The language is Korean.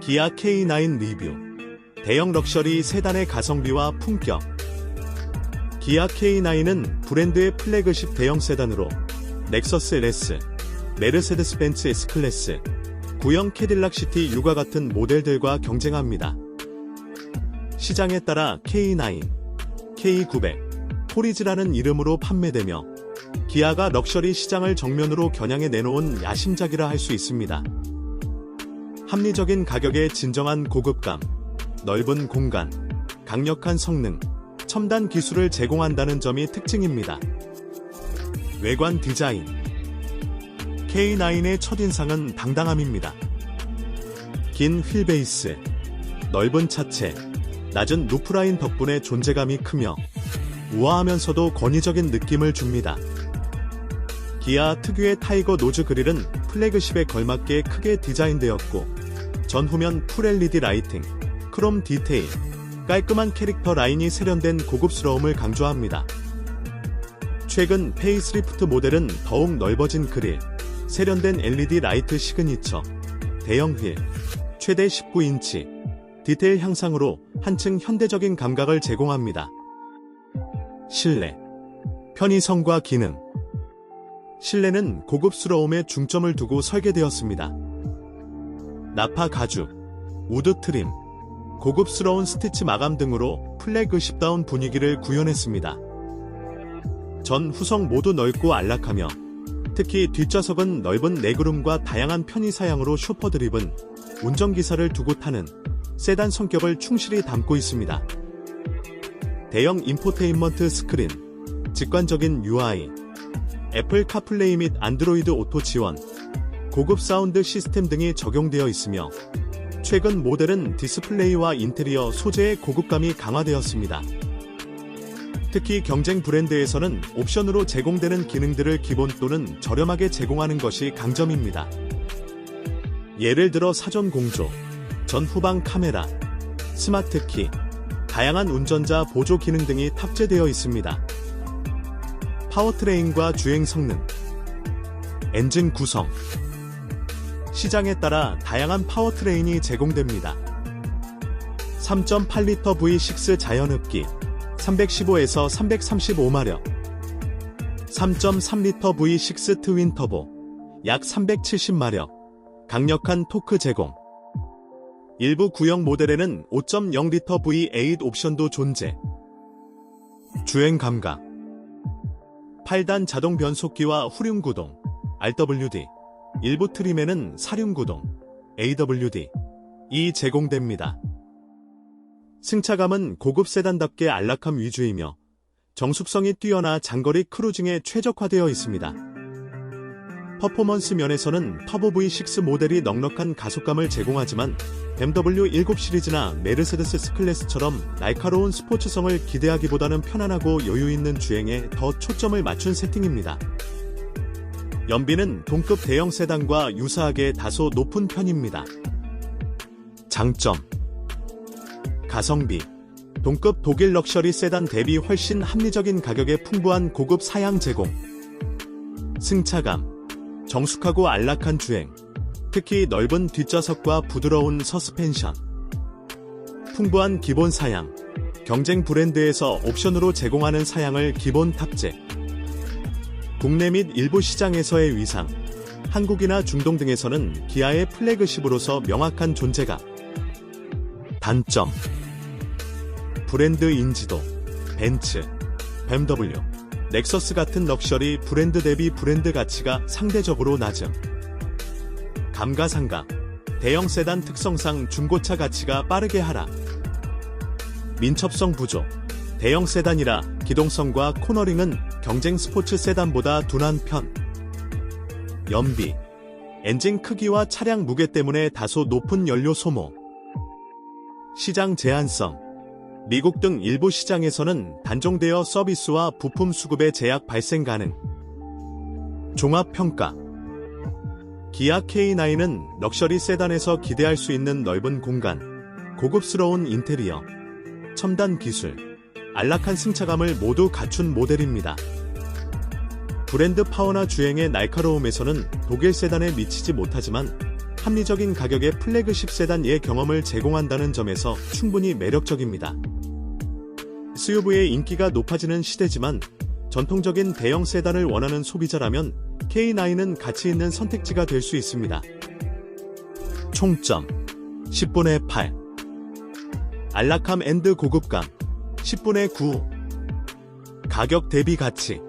기아 K9 리뷰 대형 럭셔리 세단의 가성비와 품격 기아 K9은 브랜드의 플래그십 대형 세단으로 넥서스 LS, 메르세데스 벤츠 S클래스, 구형 캐딜락 시티 U가 같은 모델들과 경쟁합니다. 시장에 따라 K9, K900, 포리즈라는 이름으로 판매되며 기아가 럭셔리 시장을 정면으로 겨냥해 내놓은 야심작이라 할 수 있습니다. 합리적인 가격에 진정한 고급감, 넓은 공간, 강력한 성능, 첨단 기술을 제공한다는 점이 특징입니다. 외관 디자인 K9의 첫인상은 당당함입니다. 긴 휠베이스, 넓은 차체, 낮은 루프라인 덕분에 존재감이 크며 우아하면서도 권위적인 느낌을 줍니다. 기아 특유의 타이거 노즈 그릴은 플래그십에 걸맞게 크게 디자인되었고 전후면 풀 LED 라이팅, 크롬 디테일, 깔끔한 캐릭터 라인이 세련된 고급스러움을 강조합니다. 최근 페이스리프트 모델은 더욱 넓어진 그릴, 세련된 LED 라이트 시그니처, 대형 휠, 최대 19인치, 디테일 향상으로 한층 현대적인 감각을 제공합니다. 실내, 편의성과 기능, 실내는 고급스러움에 중점을 두고 설계되었습니다. 나파 가죽, 우드 트림, 고급스러운 스티치 마감 등으로 플래그십다운 분위기를 구현했습니다. 전 후석 모두 넓고 안락하며 특히 뒷좌석은 넓은 레그룸과 다양한 편의 사양으로 슈퍼 드립은 운전기사를 두고 타는 세단 성격을 충실히 담고 있습니다. 대형 인포테인먼트 스크린, 직관적인 UI, 애플 카플레이 및 안드로이드 오토 지원, 고급 사운드 시스템 등이 적용되어 있으며 최근 모델은 디스플레이와 인테리어 소재의 고급감이 강화되었습니다. 특히 경쟁 브랜드에서는 옵션으로 제공되는 기능들을 기본 또는 저렴하게 제공하는 것이 강점입니다. 예를 들어 사전 공조, 전후방 카메라, 스마트 키, 다양한 운전자 보조 기능 등이 탑재되어 있습니다. 파워트레인과 주행 성능, 엔진 구성, 시장에 따라 다양한 파워트레인이 제공됩니다. 3.8L V6 자연흡기 315에서 335마력 3.3L V6 트윈 터보 약 370마력 강력한 토크 제공 일부 구형 모델에는 5.0L V8 옵션도 존재 주행 감각 8단 자동 변속기와 후륜 구동 RWD 일부 트림에는 사륜 구동 AWD 이 제공됩니다. 승차감은 고급 세단답게 안락함 위주이며 정숙성이 뛰어나 장거리 크루징에 최적화되어 있습니다. 퍼포먼스 면에서는 터보 V6 모델이 넉넉한 가속감을 제공하지만 BMW 7 시리즈나 메르세데스 스클래스처럼 날카로운 스포츠성을 기대하기보다는 편안하고 여유 있는 주행에 더 초점을 맞춘 세팅입니다. 연비는 동급 대형 세단과 유사하게 다소 높은 편입니다. 장점 가성비 동급 독일 럭셔리 세단 대비 훨씬 합리적인 가격에 풍부한 고급 사양 제공 승차감 정숙하고 안락한 주행 특히 넓은 뒷좌석과 부드러운 서스펜션 풍부한 기본 사양 경쟁 브랜드에서 옵션으로 제공하는 사양을 기본 탑재 국내 및 일부 시장에서의 위상, 한국이나 중동 등에서는 기아의 플래그십으로서 명확한 존재감. 단점. 브랜드 인지도, 벤츠, BMW, 넥서스 같은 럭셔리 브랜드 대비 브랜드 가치가 상대적으로 낮음. 감가상각, 대형 세단 특성상 중고차 가치가 빠르게 하락. 민첩성 부족, 대형 세단이라 기동성과 코너링은 경쟁 스포츠 세단보다 둔한 편. 연비. 엔진 크기와 차량 무게 때문에 다소 높은 연료 소모. 시장 제한성. 미국 등 일부 시장에서는 단종되어 서비스와 부품 수급의 제약 발생 가능. 종합평가. 기아 K9은 럭셔리 세단에서 기대할 수 있는 넓은 공간, 고급스러운 인테리어, 첨단 기술, 안락한 승차감을 모두 갖춘 모델입니다. 브랜드 파워나 주행의 날카로움에서는 독일 세단에 미치지 못하지만 합리적인 가격의 플래그십 세단의 경험을 제공한다는 점에서 충분히 매력적입니다. SUV의 인기가 높아지는 시대지만 전통적인 대형 세단을 원하는 소비자라면 K9은 가치 있는 선택지가 될 수 있습니다. 총점 10분의 8 안락함 앤드 고급감 10분의 9 가격 대비 가치